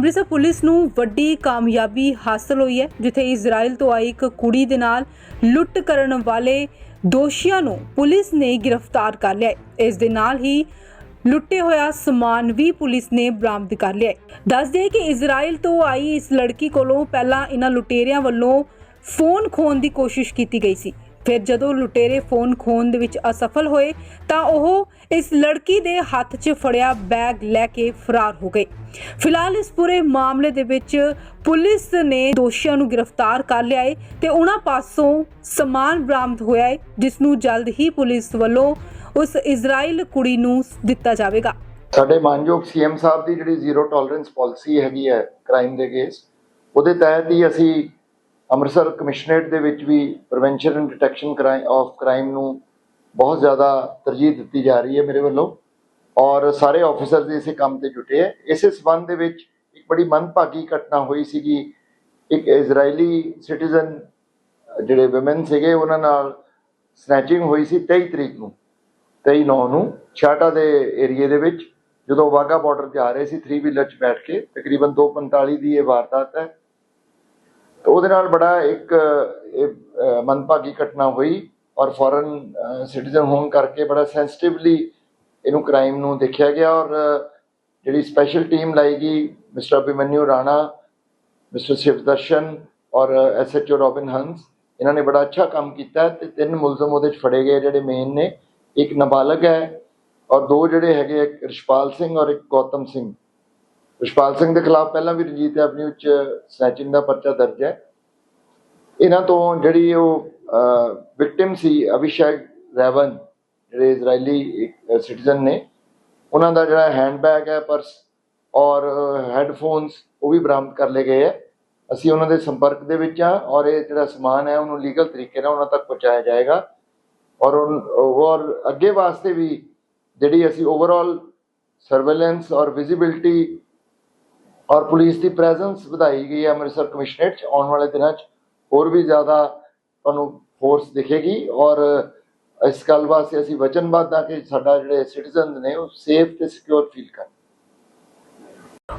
Amritsar police ਨੂੰ ਵੱਡੀ ਕਾਮਯਾਬੀ ਹਾਸਲ ਹੋਈ ਹੈ, ਜਿੱਥੇ ਇਜ਼ਰਾਈਲ ਤੋਂ ਆਈ ਇੱਕ ਕੁੜੀ ਦੇ ਨਾਲ ਲੁੱਟ ਕਰਨ ਵਾਲੇ ਦੋਸ਼ੀਆਂ ਨੂੰ ਪੁਲਿਸ ਨੇ ਗ੍ਰਿਫਤਾਰ ਕਰ ਲਿਆ ਇਸ ਦੇ ਨਾਲ ਹੀ ਲੁੱਟੇ ਹੋਇਆ ਸਮਾਨ ਵੀ ਪੁਲਿਸ ਨੇ ਬਰਾਮਦ ਕਰ ਲਿਆ ਹੈ। ਦੱਸ ਦਈਏ ਕਿ ਇਜ਼ਰਾਈਲ ਤੋਂ ਆਈ ਇਸ ਲੜਕੀ ਕੋਲੋਂ ਪਹਿਲਾਂ ਇਹਨਾਂ ਲੁਟੇਰਿਆਂ ਵੱਲੋਂ ਫੋਨ ਖੋਣ ਦੀ ਕੋਸ਼ਿਸ਼ ਕੀਤੀ ਗਈ ਸੀ ਫਿਰ ਜਦੋਂ ਲੁਟੇਰੇ ਫੋਨ ਖੋਣ ਦੇ ਵਿੱਚ ਅਸਫਲ ਹੋਏ ਤਾਂ ਉਹ ਇਸ ਲੜਕੀ ਦੇ ਹੱਥ 'ਚ ਫੜਿਆ ਬੈਗ ਲੈ ਕੇ ਫਰਾਰ ਹੋ ਗਏ। ਫਿਲਹਾਲ ਇਸ ਪੂਰੇ ਮਾਮਲੇ ਦੇ ਵਿੱਚ ਪੁਲਿਸ ਨੇ ਦੋਸ਼ੀਆਂ ਨੂੰ ਗ੍ਰਿਫਤਾਰ ਕਰ ਲਿਆ ਹੈ ਤੇ ਉਹਨਾਂ ਪਾਸੋਂ ਸਮਾਨ ਬਰਾਮਦ ਹੋਇਆ ਹੈ ਜਿਸ ਨੂੰ ਜਲਦ ਹੀ ਪੁਲਿਸ ਵੱਲੋਂ ਉਸ ਇਜ਼ਰਾਈਲ ਕੁੜੀ ਨੂੰ ਦਿੱਤਾ ਜਾਵੇਗਾ। ਸਾਡੇ ਮਾਨਯੋਗ ਸੀਐਮ ਸਾਹਿਬ ਦੀ ਜਿਹੜੀ ਜ਼ੀਰੋ ਟੋਲਰੈਂਸ ਪਾਲਿਸੀ ਹੈਗੀ ਹੈ ਕ੍ਰਾਈਮ ਦੇ ਕੇਸ, ਉਹਦੇ ਤਹਿਤ ਹੀ ਅਸੀਂ ਅੰਮ੍ਰਿਤਸਰ ਕਮਿਸ਼ਨਰੇਟ ਦੇ ਵਿੱਚ ਵੀ prevention and detection crime of crime ਨੂੰ ਬਹੁਤ ਜ਼ਿਆਦਾ ਤਰਜੀਹ ਦਿੱਤੀ ਜਾ ਰਹੀ ਹੈ ਮੇਰੇ ਵੱਲੋਂ। ਔਰ ਸਾਰੇ ਆਫੀਸਰਸ ਇਸੇ ਕੰਮ ਤੇ ਜੁਟੇ ਹੈ। ਇਸੇ ਸਬੰਧ ਦੇ ਵਿੱਚ ਇੱਕ ਬੜੀ ਮੰਦਭਾਗੀ ਘਟਨਾ ਹੋਈ ਸੀਗੀ। ਇੱਕ ਇਜ਼ਰਾਈਲੀ ਸਿਟੀਜ਼ਨ ਜਿਹੜੇ ਔਮਨ ਸੀਗੇ, ਉਹਨਾਂ ਨਾਲ ਸਨੈਚਿੰਗ ਹੋਈ ਸੀ 23 ਤਰੀਕ ਨੂੰ 23 ਨੌ ਨੂੰ ਛਾਟਾ ਦੇ ਏਰੀਏ ਦੇ ਵਿੱਚ। ਜਦੋਂ ਵਾਗਾ ਬਾਰਡਰ ਆ ਰਹੇ ਸੀ 3 ਵੀਲਰ 'ਚ ਬੈਠ ਕੇ, ਤਕਰੀਬਨ 2:45 ਦੀ ਇਹ ਵਾਰਦਾਤ ਹੈ। ਤੇ ਉਹਦੇ ਨਾਲ ਬੜਾ ਇੱਕ ਇਹ, ਮੰਦਭਾਗੀ ਘਟਨਾ ਹੋਈ ਔਰ ਫੋਰਨ ਸਿਟੀਜ਼ਨ ਹੋਣ ਕਰਕੇ ਬੜਾ ਸੈਂਸਿਟਿਵਲੀ ਇਹਨੂੰ ਕ੍ਰਾਈਮ ਨੂੰ ਦੇਖਿਆ ਗਿਆ ਔਰ ਜਿਹੜੀ ਸਪੈਸ਼ਲ ਟੀਮ ਲਾਈ ਗਈ ਮਿਸਟਰ ਅਭਿਮਨਿਊ ਰਾਣਾ ਮਿਸਟਰ ਸ਼ਿਵਦਰਸ਼ਨ ਔਰ ਐਸਐਚਓ ਰੋਬਿਨ ਹੰਸ ਇਹਨਾਂ ਨੇ ਬੜਾ ਅੱਛਾ ਕੰਮ ਕੀਤਾ ਹੈ ਤੇ ਤਿੰਨ ਮੁਲਜ਼ਮ ਉਹਦੇ ਚ ਫੜੇ ਗਏ ਜਿਹੜੇ ਮੇਨ ਨੇ ਇੱਕ ਨਾਬਾਲਗ ਹੈ ਔਰ ਦੋ ਜਿਹੜੇ ਹੈਗੇ ਇੱਕ ਰਿਸ਼ਪਾਲ ਸਿੰਘ ਔਰ ਇੱਕ ਗੌਤਮ ਸਿੰਘ। ਰਿਸ਼ਪਾਲ ਸਿੰਘ ਦੇ ਖਿਲਾਫ ਪਹਿਲਾਂ ਵੀ ਰਣਜੀਤ ਐਵਨਿਊ ਚ ਸਨੈਚਿੰਗ ਦਾ ਪਰਚਾ ਦਰਜ ਹੈ। ਇਹਨਾਂ ਤੋਂ ਜਿਹੜੀ ਉਹ ਵਿਕਟਿਮ ਸੀ ਅਭਿਸ਼ੇਕ ਰੈਵਨ, ਜਿਹੜੇ ਇਜ਼ਰਾਈਲੀ ਸਿਟੀਜ਼ਨ ਨੇ, ਉਹਨਾਂ ਦਾ ਜਿਹੜਾ ਹੈਂਡਬੈਗ ਹੈ ਪਰਸ ਔਰ ਹੈੱਡਫੋਨਸ ਉਹ ਵੀ ਬਰਾਮਦ ਕਰ ਲਏ ਗਏ ਹੈ। ਅਸੀਂ ਉਹਨਾਂ ਦੇ ਸੰਪਰਕ ਦੇ ਵਿੱਚ ਆ ਔਰ ਇਹ ਜਿਹੜਾ ਸਮਾਨ ਹੈ, ਉਹਨੂੰ ਲੀਗਲ ਤਰੀਕੇ ਨਾਲ ਉਹਨਾਂ ਤੱਕ ਪਹੁੰਚਾਇਆ ਜਾਏਗਾ। ਔਰ ਔਰ ਅੱਗੇ ਵਾਸਤੇ ਵੀ ਜਿਹੜੀ ਅਸੀਂ ਓਵਰਆਲ ਸਰਵੇਲੈਂਸ ਔਰ ਵਿਜ਼ਿਬਿਲਟੀ ਔਰ ਪੁਲਿਸ ਦੀ ਪ੍ਰੈਜ਼ੈਂਸ ਵਧਾਈ ਗਈ ਹੈ ਅੰਮ੍ਰਿਤਸਰ ਕਮਿਸ਼ਨਰੇਟ 'ਚ ਆਉਣ ਵਾਲੇ ਦਿਨਾਂ 'ਚ। ਹੋਰ ਵੀ ਜ਼ਿਆਦਾ ਤੁਹਾਨੂੰ ਫੋਰਸ ਦਿਖੇਗੀ ਔਰ ਇਸ ਗੱਲ ਵਾਸਤੇ ਅਸੀਂ ਵਚਨਬੱਧ ਹਾਂ ਕਿ ਸਾਡਾ ਜਿਹੜੇ ਸਿਟੀਜ਼ਨਸ ਨੇ ਉਹ ਸੇਫ ਤੇ ਸਿਕਿਉਰ ਫੀਲ ਕਰਨ।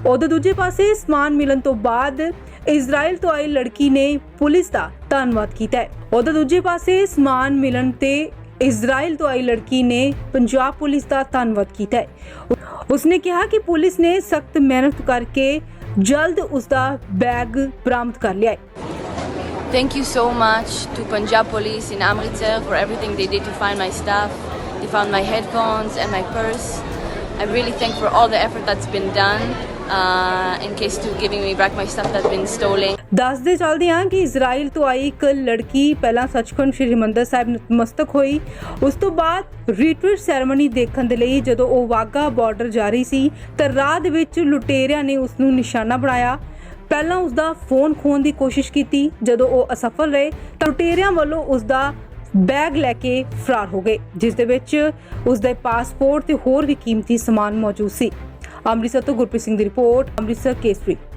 ਉਹਦੇ ਦੂਜੇ ਪਾਸੇ ਸਮਾਨ ਮਿਲਣ ਤੋਂ ਬਾਅਦ ਇਜ਼ਰਾਈਲ ਤੋਂ ਆਈ ਲੜਕੀ ਨੇ ਪੁਲਿਸ ਦਾ ਧੰਨਵਾਦ ਕੀਤਾ ਹੈ। ਉਹਦੇ ਦੂਜੇ ਪਾਸੇ ਸਮਾਨ ਮਿਲਣ ਤੇ ਇਜ਼ਰਾਈਲ ਤੋਂ ਆਈ ਲੜਕੀ ਨੇ ਪੰਜਾਬ ਪੁਲਿਸ ਦਾ ਧੰਨਵਾਦ ਕੀਤਾ ਹੈ ਉਸਨੇ ਕਿਹਾ ਕਿ ਪੁਲਿਸ ਨੇ ਸਖਤ ਮਿਹਨਤ ਕਰਕੇ ਜਲਦ ਉਸ ਦਾ ਬੈਗ ਬਰਾਮਦ ਕਰ ਲਿਆ ਹੈ Thank you so much to Punjab Police in Amritsar for everything they did to find my stuff. They found my headphones and my purse. I really thank for all the effort that's been done uh, in case to giving me back my stuff that's been ਦੱਸਦੇ ਚੱਲਦੇ ਹਾਂ ਕਿ Israel ਤੋਂ ਆਈ ਇੱਕ ਲੜਕੀ ਪਹਿਲਾਂ ਸੱਚਖੰਡ ਸ੍ਰੀ ਹਰਿਮੰਦਰ ਸਾਹਿਬ ਨਤਮਸਤਕ ਹੋਈ। ਉਸ ਤੋਂ ਬਾਅਦ ਰੀਟਰੀਟ ਸੈਰੇਮਨੀ ਦੇਖਣ ਦੇ ਲਈ ਜਦੋਂ ਉਹ ਵਾਗਾ ਬਾਰਡਰ ਜਾ ਰਹੀ ਸੀ ਤਾਂ ਰਾਹ ਦੇ ਵਿੱਚ ਲੁਟੇਰਿਆਂ ਨੇ ਉਸ ਨੂੰ ਨਿਸ਼ਾਨਾ ਬਣਾਇਆ। ਪਹਿਲਾਂ ਉਸ ਦਾ ਫੋਨ ਖੋਣ ਦੀ ਕੋਸ਼ਿਸ਼ ਕੀਤੀ। ਜਦੋਂ ਉਹ ਅਸਫਲ ਰਹੇ ਤਾਂ ਲੁਟੇਰਿਆਂ ਵੱਲੋਂ ਉਸ ਦਾ ਬੈਗ ਲੈ ਕੇ ਫਰਾਰ ਹੋ ਗਏ ਜਿਸ ਦੇ ਵਿੱਚ ਉਸ ਦੇ ਪਾਸਪੋਰਟ ਤੇ ਹੋਰ ਵੀ ਕੀਮਤੀ ਸਮਾਨ ਮੌਜੂਦ ਸੀ। ਅੰਮ੍ਰਿਤਸਰ ਤੋਂ ਗੁਰਪ੍ਰੀਤ ਸਿੰਘ ਦੀ ਰਿਪੋਰਟ ਅੰਮ੍ਰਿਤਸਰ ਕੇਸਰੀ।